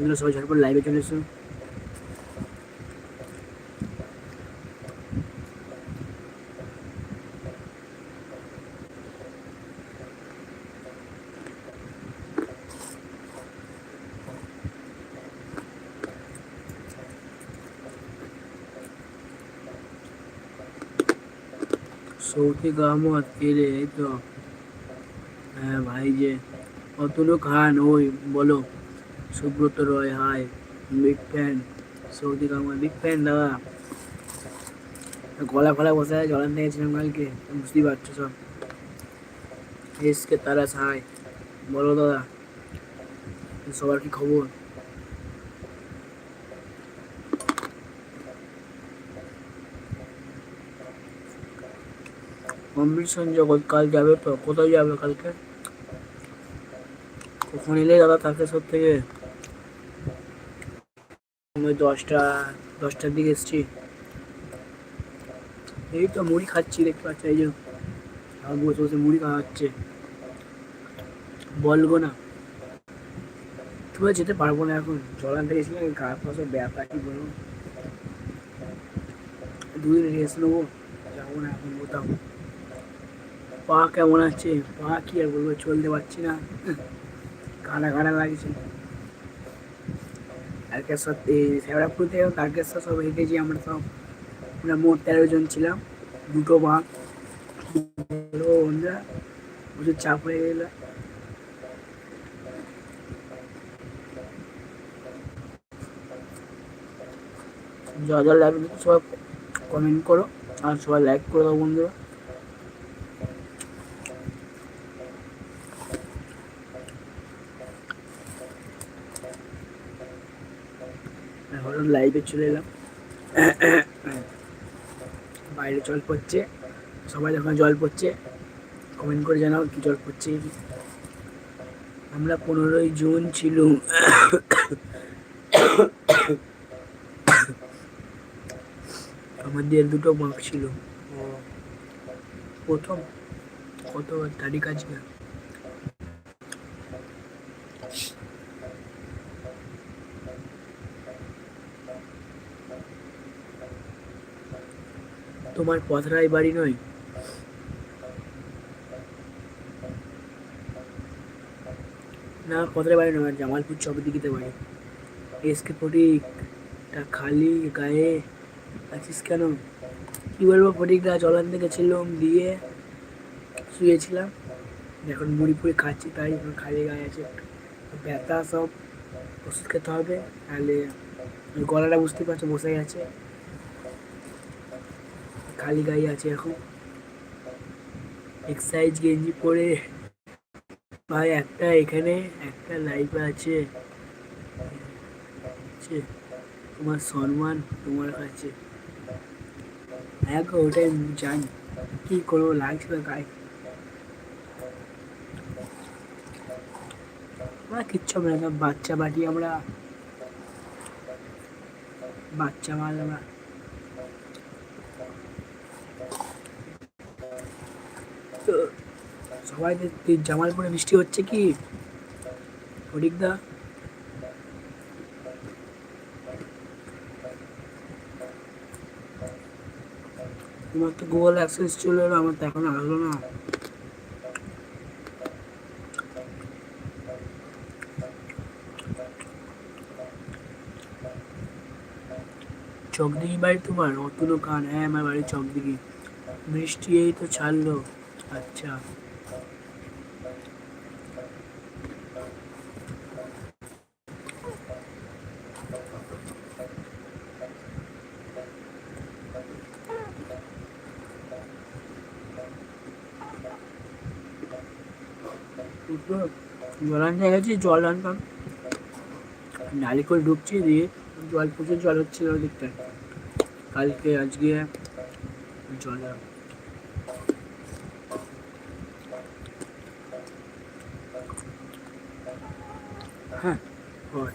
বন্ধুরা সবাই ঝটপট লাইভে চলে এসো সৌথি গামত এলে এই তো হ্যাঁ ভাই যে অতনু খান ওই বলো Subrata Roy hi big fan Saudi গামত big fan দাদা গলা ফলা বসে আছে জলান নিয়েছিলাম কালকে বুঝতেই পারছো সব এসকে তারা হাই বলো দাদা সবার কি খবর কম্পিটিশন জগৎ কাল যাবে তো কোথায় যাবে কালকে কখন এলে দাদা তাকে সব থেকে আমি দশটা, দশটার দিকে এসছি। এই তো মুড়ি খাচ্ছি, দেখতে পাচ্ছি, এই যে বসে বসে মুড়ি খাওয়া হচ্ছে। বলব না। তুমি যেতে পারব না এখন। জলানটা গেছিলাম গা পাশে ব্যথা, কি বলব? দুদিন রেস্ট নেব যাব না এখন কোথাও। পা কেমন আছে? পা কি আর বলব, চলতে পারছি না। কানা কানা লাগছে। এই শ্যাওড়াপুর তারকেশ্বর সব আমরা সব, আমরা মোট তেরো জন ছিলাম। দুটো বন্ধুরা, প্রচুর চাপ হয়ে গেল। যা যা লাগবে সবাই কমেন্ট করো আর সবাই লাইক করে দাও বন্ধুরা এখন লাইভে চলে এলাম। বাইরে জল পড়ছে, সবাই যখন জল পড়ছে। কমেন্ট করে জানাও কি জল পড়ছে। আমরা পনেরোই জুন ছিলুম। আমাদের দুটো বাঁক ছিল। প্রথম কত তারিখ আছে তোমার পথরাই বাড়ি নয়? না, পথরাই বাড়ি নয়, জামালপুর চকদিকিতে বাড়ি। এসকে ফটিকটা খালি গায়ে আছিস কেন? কি বলব ফটিকটা জলান থেকে ছিলাম দিয়ে শুয়েছিলাম। এখন মুড়ি ফুড়ি খাচ্ছি, তাই খালি গায়ে আছে ব্যথা সব, ওষুধ খেতে হবে তাহলে গলাটা বুঝতে পারছ, বসে গেছে। খালি গায়ে আছে এখন। এক্সারসাইজ গেঞ্জি পরে ভাই একটা এখানে, একটা লাইভ আছে। তোমার সম্মান তোমার কাছে। হ্যাঁ ওটাই জানি। কি করব লাগছিল গায়ে। আমরা কিচ্ছু না, বাচ্চা বাটি আমরা, বাচ্চা মাল আমরা সবাই জামালপুরে বৃষ্টি হচ্ছে কি? ফটিকদা তোমার তো গুগল অ্যাক্সেস চলে এলো, আমার তো এখন আসলো না। চকদিঘি বাড়ি তোমার? অতুলো খান হ্যাঁ আমার বাড়ি চকদিঘি। বৃষ্টি এই তো ছাড়লো। আচ্ছা। জল আনতে গেছি জল আনতাম। নালিকল ঢুকছি দিয়ে জল প্রচুর জল হচ্ছিল ওদিকটায়। কালকে আজকে জল আর- হ্যাঁ হয়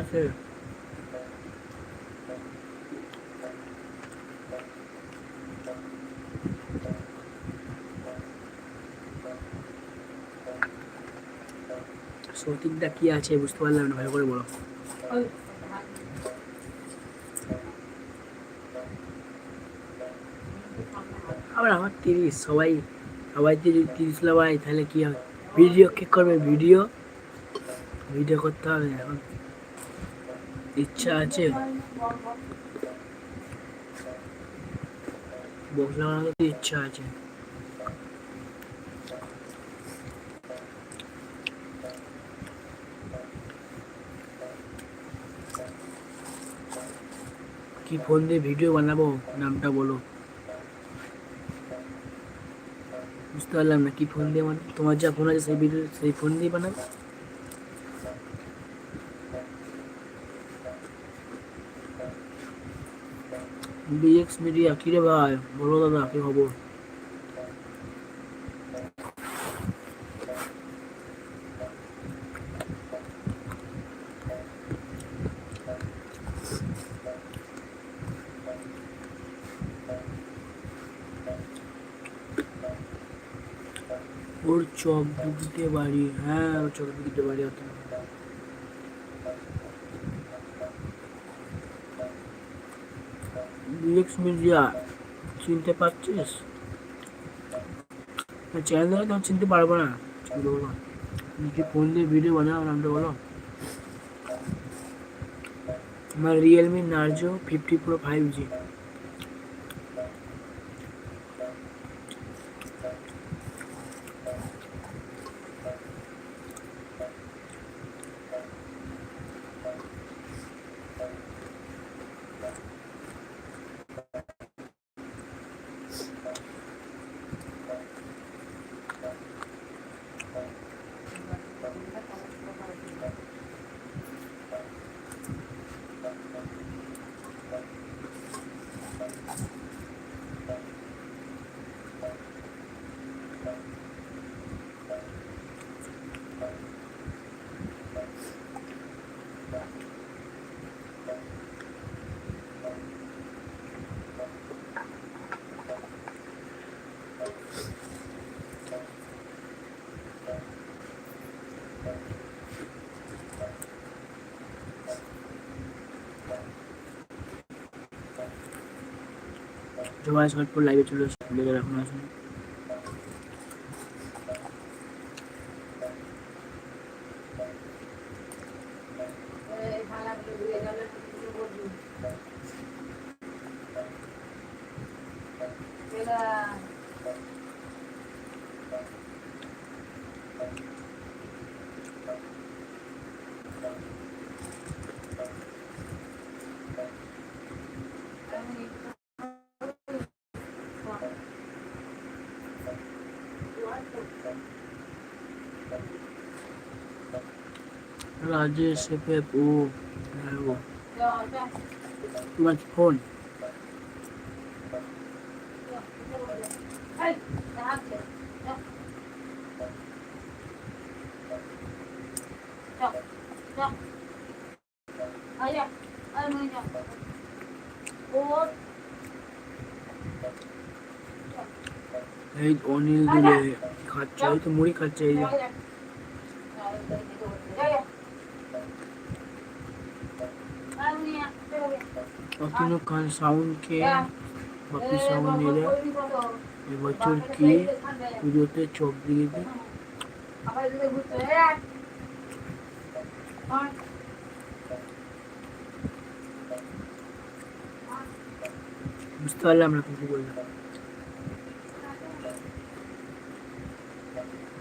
আছে। সৌতিকটা কি আছে বুঝতে পারলাম না, ভালো করে বলো। আবার আমার তিরিশ, সবাই সবাই যদি তিরিশ লাগাই তাহলে কি হবে? ভিডিও কে করবে, ভিডিও। ভিডিও করতে হবে এখন। ইচ্ছা আছে। ইচ্ছা আছে। কি ফোন দিয়ে ভিডিও বানাবো? নামটা বলো। বুঝতে পারলাম না, কি ফোন দিয়ে তোমার যা ফোন আছে সেই ভিডিও সেই ফোন দিয়ে বানাবো? বিএক্স মিডিয়া কি রে ভাই বলো দাদা কি খবর ওর চক দুটিতে বাড়ি হ্যাঁ ওর চক দুটিতে বাড়ি হতো বিএক্স মিডিয়া চিনতে পারছিস? চ্যানেল দেখে তো চিনতে পারব না। চিনতে পারব নিজে ফোন দিয়ে ভিডিও বানাও নামটা বলো? আমার Realme Narzo fifty Pro five G জোয়ার শটপুর লাইভে চলে এসে ভুলে গেলে এখন আসুন এই থালাগুলো ধুয়ে জলে কিছু করবি এলা রাজেশ এফএফ ও হ্যাঁ ও যা যা তোমার ফোন এই হাতে যা যা যা আয়া আয় মনে যা ও এই অনিল দিলে খাচ্ছে এই তো মুড়ি খাচ্ছে এই যে অতনু খান সাউন্ডকে বাপি সাউন্ড এলে এবছর কি পুজোতে চোখ দিয়ে দিই বুঝতে পারলাম না কিছু বললাম Thank you.